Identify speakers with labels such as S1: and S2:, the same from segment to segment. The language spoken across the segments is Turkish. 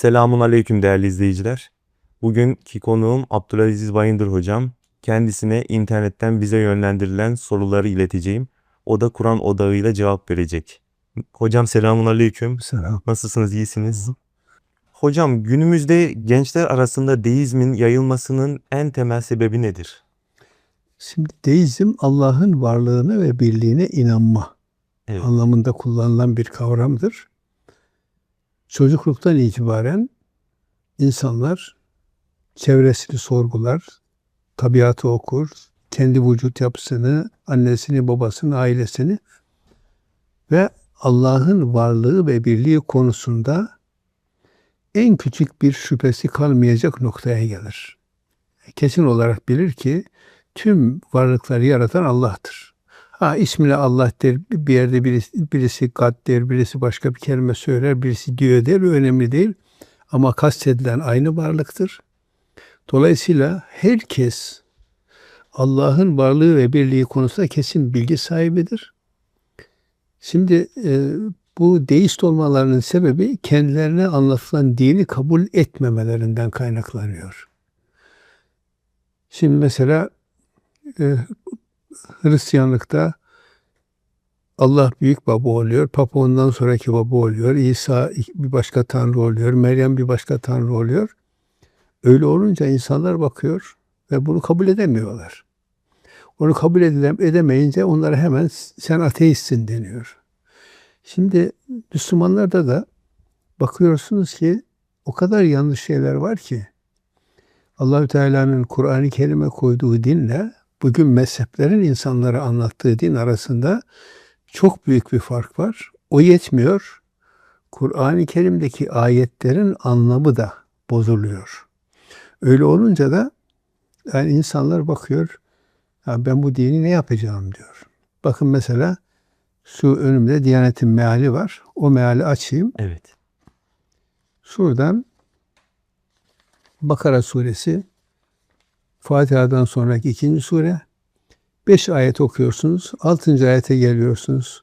S1: Selamun Aleyküm değerli izleyiciler. Bugünkü konuğum Abdülaziz Bayındır hocam. Kendisine internetten bize yönlendirilen soruları ileteceğim. O da Kur'an odağıyla cevap verecek. Hocam selamun aleyküm.
S2: Selam.
S1: Nasılsınız? iyisiniz? Hocam günümüzde gençler arasında deizmin yayılmasının en temel sebebi nedir?
S2: Şimdi deizm Allah'ın varlığına ve birliğine inanma
S1: Evet.
S2: anlamında kullanılan bir kavramdır. Çocukluktan itibaren insanlar çevresini sorgular, tabiatı okur, kendi vücut yapısını, annesini, babasını, ailesini ve Allah'ın varlığı ve birliği konusunda en küçük bir şüphesi kalmayacak noktaya gelir. Kesin olarak bilir ki tüm varlıkları yaratan Allah'tır. Ha ismine Allah der, bir yerde birisi, birisi God der, birisi başka bir kelime söyler, birisi diyor der, önemli değil. Ama kastedilen aynı varlıktır. Dolayısıyla herkes Allah'ın varlığı ve birliği konusunda kesin bilgi sahibidir. Şimdi e, bu deist olmalarının sebebi kendilerine anlatılan dini kabul etmemelerinden kaynaklanıyor. Şimdi mesela e, Hristiyanlıkta Allah büyük baba oluyor, Papa ondan sonraki baba oluyor, İsa bir başka tanrı oluyor, Meryem bir başka tanrı oluyor. Öyle olunca insanlar bakıyor ve bunu kabul edemiyorlar. Onu kabul edilem, edemeyince onlara hemen sen ateistsin deniyor. Şimdi Müslümanlarda da bakıyorsunuz ki o kadar yanlış şeyler var ki Allahü Teala'nın Kur'an-ı Kerim'e koyduğu dinle bugün mezheplerin insanlara anlattığı din arasında çok büyük bir fark var. O yetmiyor. Kur'an-ı Kerim'deki ayetlerin anlamı da bozuluyor. Öyle olunca da yani insanlar bakıyor, ya ben bu dini ne yapacağım diyor. Bakın mesela şu önümde Diyanet'in meali var. O meali açayım.
S1: Evet.
S2: Şuradan Bakara suresi Fatiha'dan sonraki ikinci sure. Beş ayet okuyorsunuz. Altıncı ayete geliyorsunuz.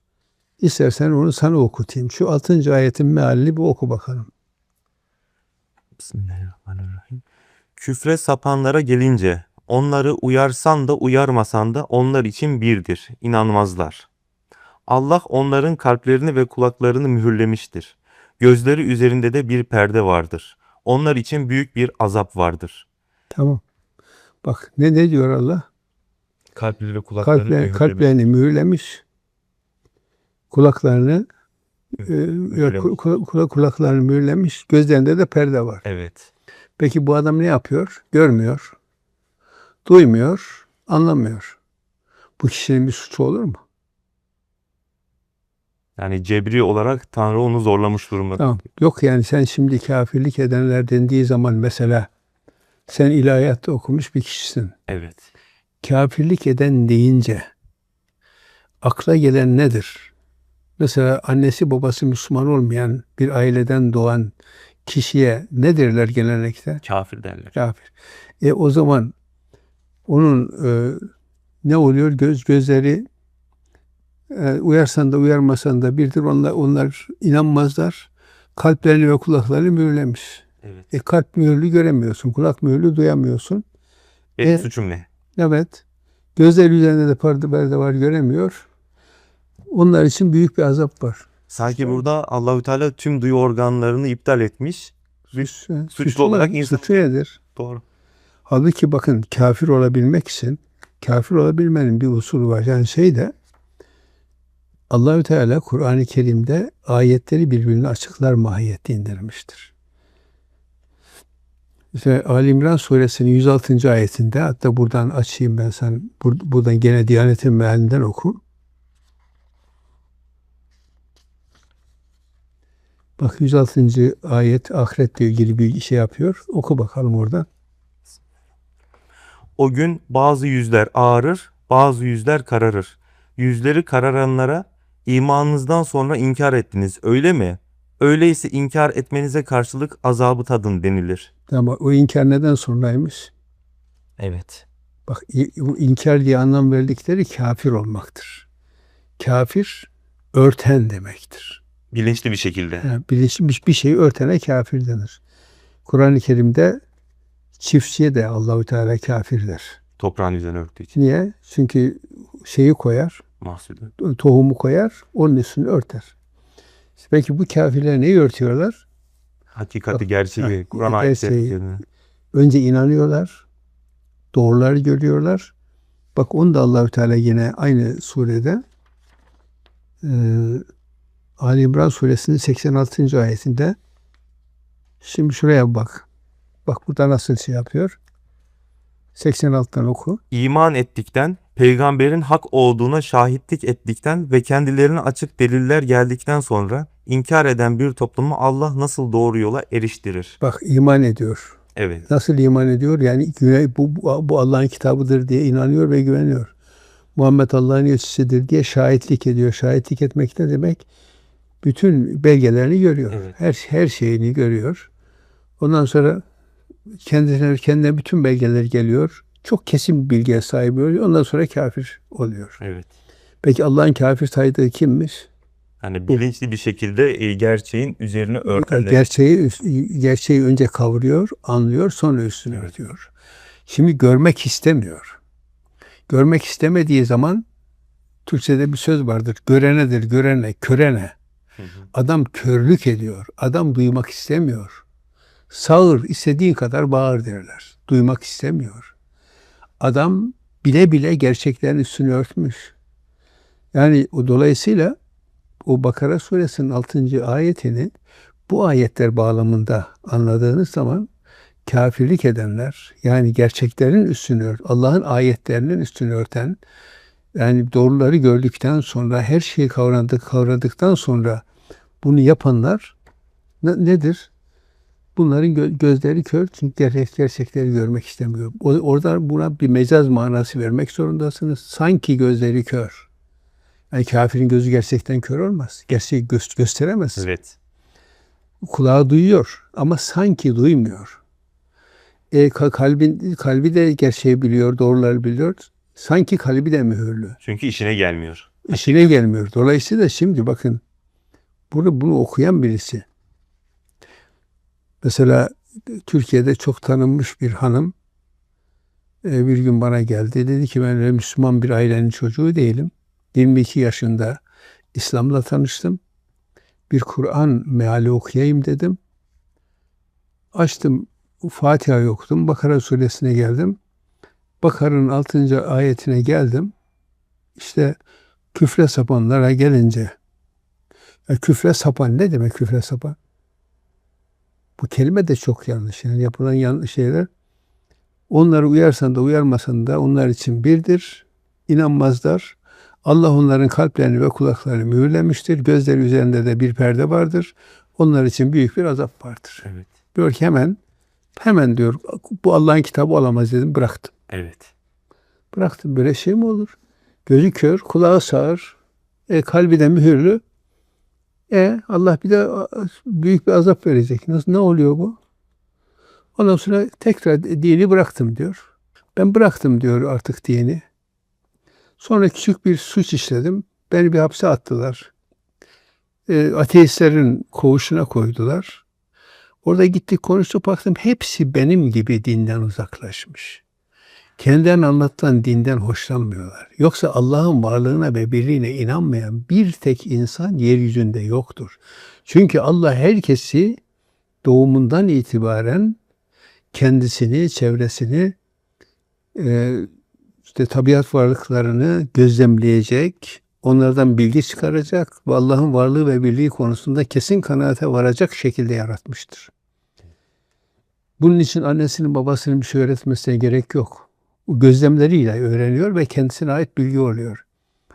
S2: İstersen onu sana okutayım. Şu altıncı ayetin mealini bir oku bakalım.
S1: Bismillahirrahmanirrahim. Küfre sapanlara gelince onları uyarsan da uyarmasan da onlar için birdir. İnanmazlar. Allah onların kalplerini ve kulaklarını mühürlemiştir. Gözleri üzerinde de bir perde vardır. Onlar için büyük bir azap vardır.
S2: Tamam. Bak ne ne diyor Allah?
S1: Kalpleri ve kulaklarını
S2: Kalpler,
S1: mühürlemiş.
S2: kalplerini mühürlemiş. Kulaklarını e,
S1: Mühürlemiş.
S2: kul- kul- kul- kulaklarını mühürlemiş. Gözlerinde de perde var.
S1: Evet.
S2: Peki bu adam ne yapıyor? Görmüyor, duymuyor, anlamıyor. Bu kişinin bir suçu olur mu?
S1: Yani cebri olarak Tanrı onu zorlamış durumda.
S2: Tamam. Yok yani sen şimdi kafirlik edenler dendiği zaman mesela sen ilahiyatta okumuş bir kişisin.
S1: Evet.
S2: Kafirlik eden deyince akla gelen nedir? Mesela annesi babası Müslüman olmayan bir aileden doğan kişiye ne derler gelenekte?
S1: Kafir derler.
S2: Kafir. E o zaman onun e, ne oluyor? Göz gözleri e, uyarsan da uyarmasan da birdir. Onlar, onlar inanmazlar. Kalplerini ve kulaklarını mühürlemiş.
S1: Evet.
S2: E kalp mühürlü göremiyorsun. Kulak mühürlü duyamıyorsun.
S1: Benim
S2: E-
S1: suçum ne?
S2: Evet. Gözler üzerinde de perde var göremiyor. Onlar için büyük bir azap var.
S1: Sanki burada Allahü Teala tüm duyu organlarını iptal etmiş.
S2: Suç,
S1: suçlu olarak insan-
S2: nedir?
S1: Doğru.
S2: Halbuki bakın kafir olabilmek için kafir olabilmenin bir usulü var. Yani şey de Allahü Teala Kur'an-ı Kerim'de ayetleri birbirine açıklar mahiyette indirmiştir. İşte Ali İmran suresinin 106. ayetinde hatta buradan açayım ben sen bur- buradan gene Diyanet'in mealinden oku. Bak 106. ayet ahiretle ilgili bir şey yapıyor. Oku bakalım orada.
S1: O gün bazı yüzler ağarır, bazı yüzler kararır. Yüzleri kararanlara imanınızdan sonra inkar ettiniz öyle mi? Öyleyse inkar etmenize karşılık azabı tadın denilir.
S2: Ama o inkar neden sonraymış?
S1: Evet.
S2: Bak bu inkar diye anlam verdikleri kafir olmaktır. Kafir örten demektir.
S1: Bilinçli bir şekilde.
S2: Yani bilinçli bir, bir şeyi örtene kafir denir. Kur'an-ı Kerim'de çiftçiye de Allahü Teala kafir der.
S1: Toprağın üzerine örttüğü için.
S2: Niye? Çünkü şeyi koyar,
S1: Mahsulü.
S2: tohumu koyar, onun üstünü örter. Peki bu kafirler neyi örtüyorlar?
S1: Hakikati, gerçeği, Kur'an
S2: gerçeği.
S1: ayetleri.
S2: Önce inanıyorlar, doğruları görüyorlar. Bak onu da Allahü Teala yine aynı surede e, Ali İmran suresinin 86. ayetinde şimdi şuraya bak. Bak burada nasıl şey yapıyor. 86'tan oku.
S1: İman ettikten, peygamberin hak olduğuna şahitlik ettikten ve kendilerine açık deliller geldikten sonra inkar eden bir toplumu Allah nasıl doğru yola eriştirir?
S2: Bak iman ediyor.
S1: Evet.
S2: Nasıl iman ediyor? Yani bu, bu, Allah'ın kitabıdır diye inanıyor ve güveniyor. Muhammed Allah'ın elçisidir diye şahitlik ediyor. Şahitlik etmek ne demek? Bütün belgelerini görüyor.
S1: Evet.
S2: Her her şeyini görüyor. Ondan sonra kendine kendine bütün belgeler geliyor. Çok kesin bir bilgiye sahip oluyor. Ondan sonra kafir oluyor.
S1: Evet.
S2: Peki Allah'ın kafir saydığı kimmiş?
S1: Yani bilinçli bir şekilde e, gerçeğin üzerine örtenler.
S2: Gerçeği gerçeği önce kavuruyor, anlıyor, sonra üstüne
S1: Evet.
S2: örtüyor. Şimdi görmek istemiyor. Görmek istemediği zaman Türkçede bir söz vardır. Görenedir, görene, körene.
S1: Hı hı.
S2: Adam körlük ediyor. Adam duymak istemiyor. Sağır, istediğin kadar bağır derler. Duymak istemiyor. Adam bile bile gerçeklerin üstünü örtmüş. Yani o dolayısıyla o Bakara suresinin 6. ayetini bu ayetler bağlamında anladığınız zaman kafirlik edenler yani gerçeklerin üstünü ört, Allah'ın ayetlerinin üstünü örten yani doğruları gördükten sonra her şeyi kavradık, kavradıktan sonra bunu yapanlar ne- nedir? Bunların gö- gözleri kör çünkü gerçek, gerçekleri görmek istemiyor. O, orada buna bir mecaz manası vermek zorundasınız. Sanki gözleri kör. Yani kafirin gözü gerçekten kör olmaz. Gerçeği gö- gösteremez.
S1: Evet.
S2: Kulağı duyuyor ama sanki duymuyor. E, ka- kalbin, kalbi de gerçeği biliyor, doğruları biliyor. Sanki kalbi de mühürlü.
S1: Çünkü işine gelmiyor.
S2: İşine gelmiyor. Dolayısıyla şimdi bakın bunu, bunu okuyan birisi mesela Türkiye'de çok tanınmış bir hanım e, bir gün bana geldi. Dedi ki ben Müslüman bir ailenin çocuğu değilim. 22 yaşında İslam'la tanıştım. Bir Kur'an meali okuyayım dedim. Açtım Fatiha okudum. Bakara suresine geldim. Bakara'nın 6. ayetine geldim. İşte küfre sapanlara gelince ya küfre sapan ne demek küfre sapan? Bu kelime de çok yanlış. Yani yapılan yanlış şeyler. Onları uyarsan da uyarmasan da onlar için birdir. İnanmazlar. Allah onların kalplerini ve kulaklarını mühürlemiştir. Gözleri üzerinde de bir perde vardır. Onlar için büyük bir azap vardır.
S1: Evet.
S2: Diyor ki hemen hemen diyor bu Allah'ın kitabı olamaz dedim bıraktım.
S1: Evet.
S2: Bıraktım böyle şey mi olur? Gözü kör, kulağı sağır, e, kalbi de mühürlü. E Allah bir de büyük bir azap verecek. Nasıl ne oluyor bu? Ondan sonra tekrar dini bıraktım diyor. Ben bıraktım diyor artık dini. Sonra küçük bir suç işledim. Beni bir hapse attılar. E, ateistlerin koğuşuna koydular. Orada gittik konuştuk baktım hepsi benim gibi dinden uzaklaşmış. Kendilerine anlatılan dinden hoşlanmıyorlar. Yoksa Allah'ın varlığına ve birliğine inanmayan bir tek insan yeryüzünde yoktur. Çünkü Allah herkesi doğumundan itibaren kendisini, çevresini, e, işte tabiat varlıklarını gözlemleyecek, onlardan bilgi çıkaracak ve Allah'ın varlığı ve birliği konusunda kesin kanaate varacak şekilde yaratmıştır. Bunun için annesinin babasının bir şey öğretmesine gerek yok. Gözlemleriyle öğreniyor ve kendisine ait bilgi oluyor.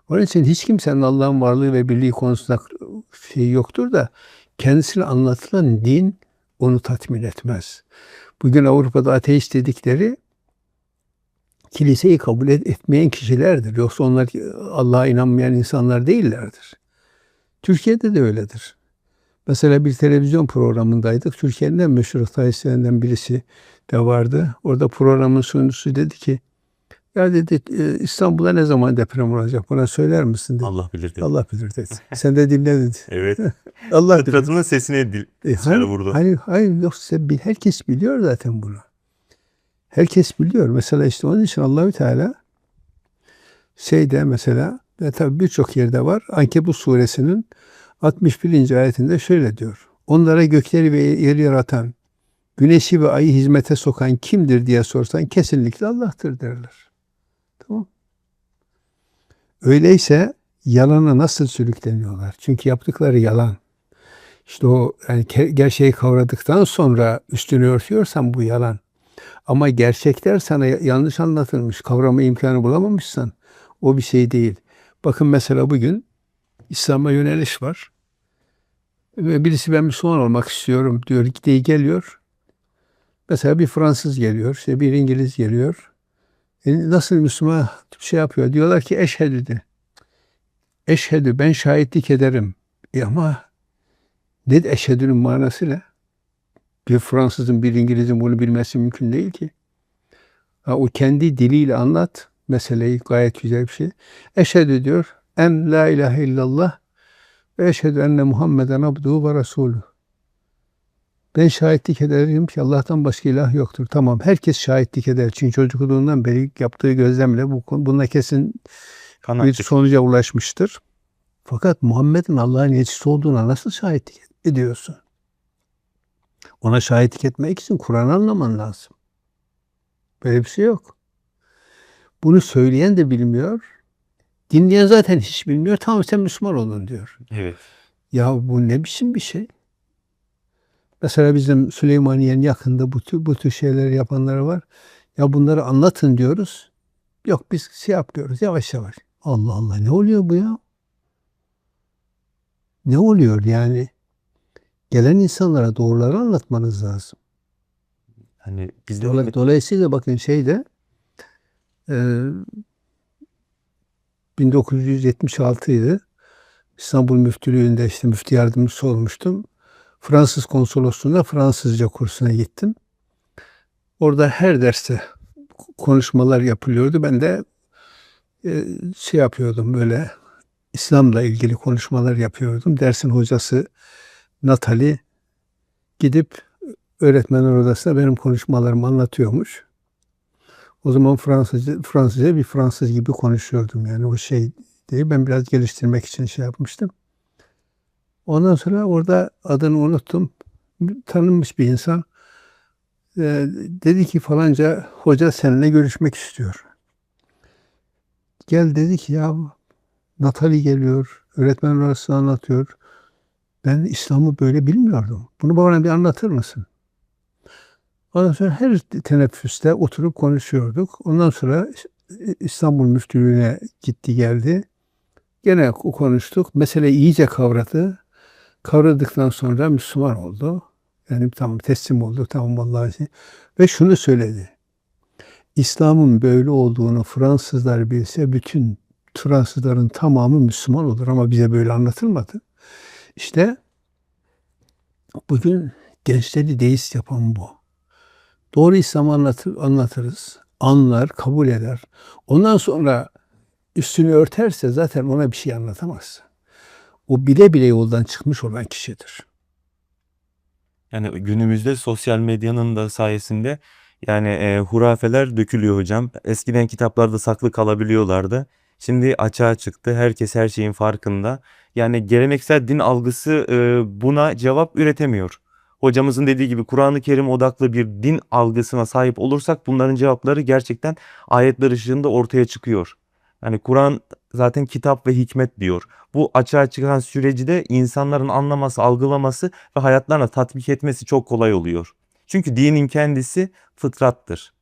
S2: Onun için hiç kimsenin Allah'ın varlığı ve birliği konusunda şey yoktur da kendisine anlatılan din onu tatmin etmez. Bugün Avrupa'da ateist dedikleri kiliseyi kabul et- etmeyen kişilerdir. Yoksa onlar Allah'a inanmayan insanlar değillerdir. Türkiye'de de öyledir. Mesela bir televizyon programındaydık. Türkiye'nin en meşhur ateistlerinden birisi de vardı. Orada programın sunucusu dedi ki Ya dedi "e, İstanbul'a ne zaman deprem olacak bana söyler misin dedi.
S1: Allah bilir dedi.
S2: Allah bilir dedi. Sen de dinle dedi.
S1: Evet.
S2: Allah bilir.
S1: Fıtratının sesine dil,
S2: E, hani,
S1: vurdu.
S2: hani, hayır yoksa bil- herkes biliyor zaten bunu. Herkes biliyor. Mesela işte onun için Allahü Teala şeyde mesela ve tabii birçok yerde var. Ankebut suresinin 61. ayetinde şöyle diyor. Onlara gökleri ve yeri yaratan, güneşi ve ayı hizmete sokan kimdir diye sorsan kesinlikle Allah'tır derler. Tamam. Öyleyse yalana nasıl sürükleniyorlar? Çünkü yaptıkları yalan. İşte o yani gerçeği kavradıktan sonra üstünü örtüyorsan bu yalan. Ama gerçekler sana ya- yanlış anlatılmış, kavrama imkanı bulamamışsan o bir şey değil. Bakın mesela bugün İslam'a yöneliş var. Ve birisi ben Müslüman olmak istiyorum diyor, gidiyor geliyor. Mesela bir Fransız geliyor, işte bir İngiliz geliyor. E nasıl Müslüman şey yapıyor? Diyorlar ki eşhedü de. Eşhedü ben şahitlik ederim. E ama ne eşhedünün manası ne? Bir Fransızın bir İngilizin bunu bilmesi mümkün değil ki. Ha, o kendi diliyle anlat meseleyi gayet güzel bir şey. Eşhedü diyor en la ilahe illallah ve eşhedü enne Muhammeden abduhu ve resulü. Ben şahitlik ederim ki Allah'tan başka ilah yoktur. Tamam herkes şahitlik eder. Çünkü çocukluğundan beri yaptığı gözlemle bu bununla kesin bir
S1: Kanatçık.
S2: sonuca ulaşmıştır. Fakat Muhammed'in Allah'ın elçisi olduğuna nasıl şahitlik ediyorsun? Ona şahitlik etmek için Kur'an'ı anlaman lazım. Böyle bir şey yok. Bunu söyleyen de bilmiyor. Dinleyen zaten hiç bilmiyor. Tamam sen Müslüman olun diyor.
S1: Evet.
S2: Ya bu ne biçim bir şey? Mesela bizim Süleymaniye'nin yakında bu tür, bu tür şeyleri yapanlar var. Ya bunları anlatın diyoruz. Yok biz şey yapıyoruz yavaş yavaş. Allah Allah ne oluyor bu ya? Ne oluyor yani? Gelen insanlara doğruları anlatmanız lazım.
S1: Hani bizde
S2: Dolay- Dolayısıyla bakın şeyde e, 1976 idi. İstanbul Müftülüğü'nde işte müftü yardımcısı olmuştum. Fransız konsolosluğunda Fransızca kursuna gittim. Orada her derste konuşmalar yapılıyordu. Ben de e, şey yapıyordum böyle İslam'la ilgili konuşmalar yapıyordum. Dersin hocası Natali gidip öğretmenler odasında benim konuşmalarımı anlatıyormuş. O zaman Fransızca, Fransızca bir Fransız gibi konuşuyordum yani o şey değil. Ben biraz geliştirmek için şey yapmıştım. Ondan sonra orada adını unuttum. Tanınmış bir insan. Ee, dedi ki falanca hoca seninle görüşmek istiyor. Gel dedi ki ya Natali geliyor. Öğretmen arasında anlatıyor. Ben İslam'ı böyle bilmiyordum. Bunu bana bir anlatır mısın? Ondan sonra her teneffüste oturup konuşuyorduk. Ondan sonra İstanbul Müftülüğü'ne gitti geldi. Gene konuştuk. Meseleyi iyice kavradı. Kavradıktan sonra Müslüman oldu. Yani tamam teslim oldu. Tamam vallahi. Ve şunu söyledi. İslam'ın böyle olduğunu Fransızlar bilse bütün Fransızların tamamı Müslüman olur ama bize böyle anlatılmadı. İşte bugün gençleri deist yapan bu. Doğru İslam'ı anlatır, anlatırız. Anlar, kabul eder. Ondan sonra üstünü örterse zaten ona bir şey anlatamaz. O bile bile yoldan çıkmış olan kişidir.
S1: Yani günümüzde sosyal medyanın da sayesinde yani e, hurafeler dökülüyor hocam. Eskiden kitaplarda saklı kalabiliyorlardı. Şimdi açığa çıktı. Herkes her şeyin farkında. Yani geleneksel din algısı e, buna cevap üretemiyor. Hocamızın dediği gibi Kur'an-ı Kerim odaklı bir din algısına sahip olursak bunların cevapları gerçekten ayetler ışığında ortaya çıkıyor. Yani Kur'an zaten kitap ve hikmet diyor. Bu açığa çıkan süreci de insanların anlaması, algılaması ve hayatlarına tatbik etmesi çok kolay oluyor. Çünkü dinin kendisi fıtrattır.